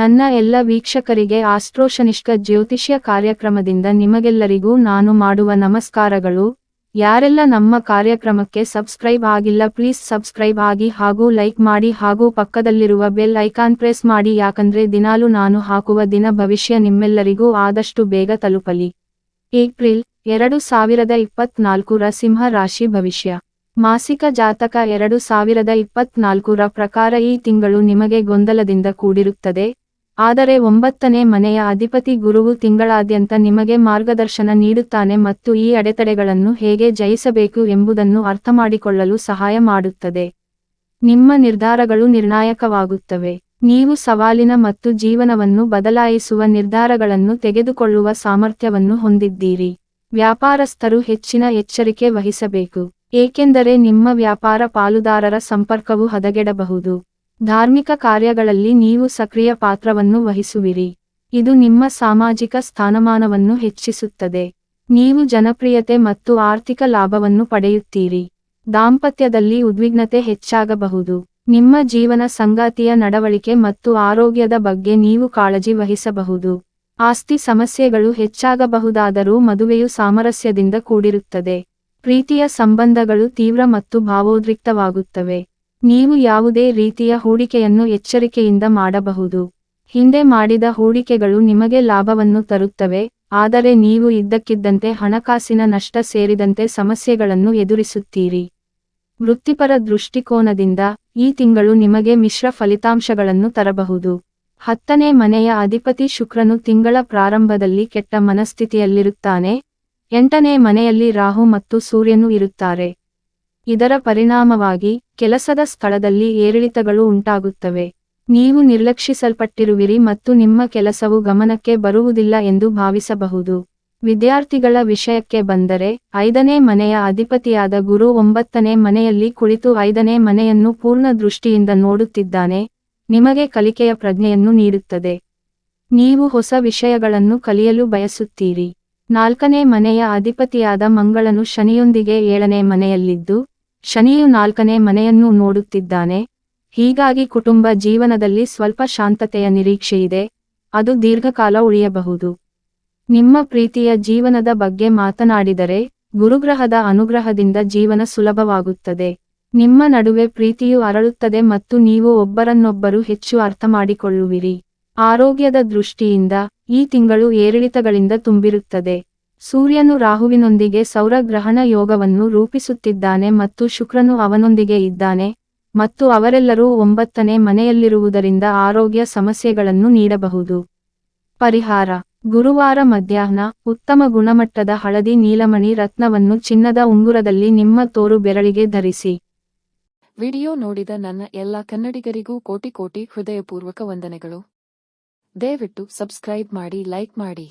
ನನ್ನ ಎಲ್ಲ ವೀಕ್ಷಕರಿಗೆ ಆಸ್ಟ್ರೋಶನಿಷ್ಕ ಜ್ಯೋತಿಷ್ಯ ಕಾರ್ಯಕ್ರಮದಿಂದ ನಿಮಗೆಲ್ಲರಿಗೂ ನಾನು ಮಾಡುವ ನಮಸ್ಕಾರಗಳು. ಯಾರೆಲ್ಲ ನಮ್ಮ ಕಾರ್ಯಕ್ರಮಕ್ಕೆ ಸಬ್ಸ್ಕ್ರೈಬ್ ಆಗಿಲ್ಲ ಪ್ಲೀಸ್ ಸಬ್ಸ್ಕ್ರೈಬ್ ಆಗಿ ಹಾಗೂ ಲೈಕ್ ಮಾಡಿ ಹಾಗೂ ಪಕ್ಕದಲ್ಲಿರುವ ಬೆಲ್ ಐಕಾನ್ ಪ್ರೆಸ್ ಮಾಡಿ ಯಾಕಂದ್ರೆ ದಿನಾಲು ನಾನು ಹಾಕುವ ದಿನ ಭವಿಷ್ಯ ನಿಮ್ಮೆಲ್ಲರಿಗೂ ಆದಷ್ಟು ಬೇಗ ತಲುಪಲಿ. ಏಪ್ರಿಲ್ ಎರಡು ಸಾವಿರದ ಇಪ್ಪತ್ನಾಲ್ಕುರ ಸಿಂಹ ರಾಶಿ ಭವಿಷ್ಯ. ಮಾಸಿಕ ಜಾತಕ ಎರಡು ಸಾವಿರದ ಇಪ್ಪತ್ನಾಲ್ಕುರ ಪ್ರಕಾರ ಈ ತಿಂಗಳು ನಿಮಗೆ ಗೊಂದಲದಿಂದ ಕೂಡಿರುತ್ತದೆ. ಆದರೆ ಒಂಬತ್ತನೇ ಮನೆಯ ಅಧಿಪತಿ ಗುರುವು ತಿಂಗಳಾದ್ಯಂತ ನಿಮಗೆ ಮಾರ್ಗದರ್ಶನ ನೀಡುತ್ತಾನೆ ಮತ್ತು ಈ ಅಡೆತಡೆಗಳನ್ನು ಹೇಗೆ ಜಯಿಸಬೇಕು ಎಂಬುದನ್ನು ಅರ್ಥಮಾಡಿಕೊಳ್ಳಲು ಸಹಾಯ ಮಾಡುತ್ತದೆ. ನಿಮ್ಮ ನಿರ್ಧಾರಗಳು ನಿರ್ಣಾಯಕವಾಗುತ್ತವೆ. ನೀವು ಸವಾಲಿನ ಮತ್ತು ಜೀವನವನ್ನು ಬದಲಾಯಿಸುವ ನಿರ್ಧಾರಗಳನ್ನು ತೆಗೆದುಕೊಳ್ಳುವ ಸಾಮರ್ಥ್ಯವನ್ನು ಹೊಂದಿದ್ದೀರಿ. ವ್ಯಾಪಾರಸ್ಥರು ಹೆಚ್ಚಿನ ಎಚ್ಚರಿಕೆ ವಹಿಸಬೇಕು. ಏಕೆಂದರೆ ನಿಮ್ಮ ವ್ಯಾಪಾರ ಪಾಲುದಾರರ ಸಂಪರ್ಕವು ಹದಗೆಡಬಹುದು. ಧಾರ್ಮಿಕ ಕಾರ್ಯಗಳಲ್ಲಿ ನೀವು ಸಕ್ರಿಯ ಪಾತ್ರವನ್ನು ವಹಿಸುವಿರಿ. ಇದು ನಿಮ್ಮ ಸಾಮಾಜಿಕ ಸ್ಥಾನಮಾನವನ್ನು ಹೆಚ್ಚಿಸುತ್ತದೆ. ನೀವು ಜನಪ್ರಿಯತೆ ಮತ್ತು ಆರ್ಥಿಕ ಲಾಭವನ್ನು ಪಡೆಯುತ್ತೀರಿ. ದಾಂಪತ್ಯದಲ್ಲಿ ಉದ್ವಿಗ್ನತೆ ಹೆಚ್ಚಾಗಬಹುದು. ನಿಮ್ಮ ಜೀವನ ಸಂಗಾತಿಯ ನಡವಳಿಕೆ ಮತ್ತು ಆರೋಗ್ಯದ ಬಗ್ಗೆ ನೀವು ಕಾಳಜಿ ವಹಿಸಬಹುದು. ಆಸ್ತಿ ಸಮಸ್ಯೆಗಳು ಹೆಚ್ಚಾಗಬಹುದಾದರೂ ಮದುವೆಯು ಸಾಮರಸ್ಯದಿಂದ ಕೂಡಿರುತ್ತದೆ. ಪ್ರೀತಿಯ ಸಂಬಂಧಗಳು ತೀವ್ರ ಮತ್ತು ಭಾವೋದ್ರಿಕ್ತವಾಗುತ್ತವೆ. ನೀವು ಯಾವುದೇ ರೀತಿಯ ಹೂಡಿಕೆಯನ್ನು ಎಚ್ಚರಿಕೆಯಿಂದ ಮಾಡಬಹುದು. ಹಿಂದೆ ಮಾಡಿದ ಹೂಡಿಕೆಗಳು ನಿಮಗೆ ಲಾಭವನ್ನು ತರುತ್ತವೆ, ಆದರೆ ನೀವು ಇದ್ದಕ್ಕಿದ್ದಂತೆ ಹಣಕಾಸಿನ ನಷ್ಟ ಸೇರಿದಂತೆ ಸಮಸ್ಯೆಗಳನ್ನು ಎದುರಿಸುತ್ತೀರಿ. ವೃತ್ತಿಪರ ದೃಷ್ಟಿಕೋನದಿಂದ ಈ ತಿಂಗಳು ನಿಮಗೆ ಮಿಶ್ರ ಫಲಿತಾಂಶಗಳನ್ನು ತರಬಹುದು. ಹತ್ತನೇ ಮನೆಯ ಅಧಿಪತಿ ಶುಕ್ರನು ತಿಂಗಳ ಪ್ರಾರಂಭದಲ್ಲಿ ಕೆಟ್ಟ ಮನಸ್ಥಿತಿಯಲ್ಲಿರುತ್ತಾನೆ. ಎಂಟನೇ ಮನೆಯಲ್ಲಿ ರಾಹು ಮತ್ತು ಸೂರ್ಯನು ಇರುತ್ತಾರೆ. ಇದರ ಪರಿಣಾಮವಾಗಿ ಕೆಲಸದ ಸ್ಥಳದಲ್ಲಿ ಏರಿಳಿತಗಳು ಉಂಟಾಗುತ್ತವೆ. ನೀವು ನಿರ್ಲಕ್ಷಿಸಲ್ಪಟ್ಟಿರುವಿರಿ ಮತ್ತು ನಿಮ್ಮ ಕೆಲಸವು ಗಮನಕ್ಕೆ ಬರುವುದಿಲ್ಲ ಎಂದು ಭಾವಿಸಬಹುದು. ವಿದ್ಯಾರ್ಥಿಗಳ ವಿಷಯಕ್ಕೆ ಬಂದರೆ, ಐದನೇ ಮನೆಯ ಅಧಿಪತಿಯಾದ ಗುರು ಒಂಬತ್ತನೇ ಮನೆಯಲ್ಲಿ ಕುಳಿತು ಐದನೇ ಮನೆಯನ್ನು ಪೂರ್ಣ ದೃಷ್ಟಿಯಿಂದ ನೋಡುತ್ತಿದ್ದಾನೆ, ನಿಮಗೆ ಕಲಿಕೆಯ ಪ್ರಜ್ಞೆಯನ್ನು ನೀಡುತ್ತದೆ. ನೀವು ಹೊಸ ವಿಷಯಗಳನ್ನು ಕಲಿಯಲು ಬಯಸುತ್ತೀರಿ. ನಾಲ್ಕನೇ ಮನೆಯ ಅಧಿಪತಿಯಾದ ಮಂಗಳನು ಶನಿಯೊಂದಿಗೆ ಏಳನೇ ಮನೆಯಲ್ಲಿದ್ದು ಶನಿಯು ನಾಲ್ಕನೇ ಮನೆಯನ್ನು ನೋಡುತ್ತಿದ್ದಾನೆ. ಹೀಗಾಗಿ ಕುಟುಂಬ ಜೀವನದಲ್ಲಿ ಸ್ವಲ್ಪ ಶಾಂತತೆಯ ನಿರೀಕ್ಷೆಯಿದೆ. ಅದು ದೀರ್ಘಕಾಲ ಉಳಿಯಬಹುದು. ನಿಮ್ಮ ಪ್ರೀತಿಯ ಜೀವನದ ಬಗ್ಗೆ ಮಾತನಾಡಿದರೆ ಗುರುಗ್ರಹದ ಅನುಗ್ರಹದಿಂದ ಜೀವನ ಸುಲಭವಾಗುತ್ತದೆ. ನಿಮ್ಮ ನಡುವೆ ಪ್ರೀತಿಯು ಅರಳುತ್ತದೆ ಮತ್ತು ನೀವು ಒಬ್ಬರನ್ನೊಬ್ಬರು ಹೆಚ್ಚು ಅರ್ಥಮಾಡಿಕೊಳ್ಳುವಿರಿ. ಆರೋಗ್ಯದ ದೃಷ್ಟಿಯಿಂದ ಈ ತಿಂಗಳು ಏರಿಳಿತಗಳಿಂದ ತುಂಬಿರುತ್ತದೆ. ಸೂರ್ಯನು ರಾಹುವಿನೊಂದಿಗೆ ಸೌರಗ್ರಹಣ ಯೋಗವನ್ನು ರೂಪಿಸುತ್ತಿದ್ದಾನೆ ಮತ್ತು ಶುಕ್ರನು ಅವನೊಂದಿಗೆ ಇದ್ದಾನೆ ಮತ್ತು ಅವರೆಲ್ಲರೂ ಒಂಬತ್ತನೇ ಮನೆಯಲ್ಲಿರುವುದರಿಂದ ಆರೋಗ್ಯ ಸಮಸ್ಯೆಗಳನ್ನು ನೀಡಬಹುದು. ಪರಿಹಾರ. ಗುರುವಾರ ಮಧ್ಯಾಹ್ನ ಉತ್ತಮ ಗುಣಮಟ್ಟದ ಹಳದಿ ನೀಲಮಣಿ ರತ್ನವನ್ನು ಚಿನ್ನದ ಉಂಗುರದಲ್ಲಿ ನಿಮ್ಮ ತೋರು ಬೆರಳಿಗೆ ಧರಿಸಿ. ವಿಡಿಯೋ ನೋಡಿದ ನನ್ನ ಎಲ್ಲ ಕನ್ನಡಿಗರಿಗೂ ಕೋಟಿ ಕೋಟಿ ಹೃದಯಪೂರ್ವಕ ವಂದನೆಗಳು. ದಯವಿಟ್ಟು ಸಬ್ಸ್ಕ್ರೈಬ್ ಮಾಡಿ ಲೈಕ್ ಮಾಡಿ.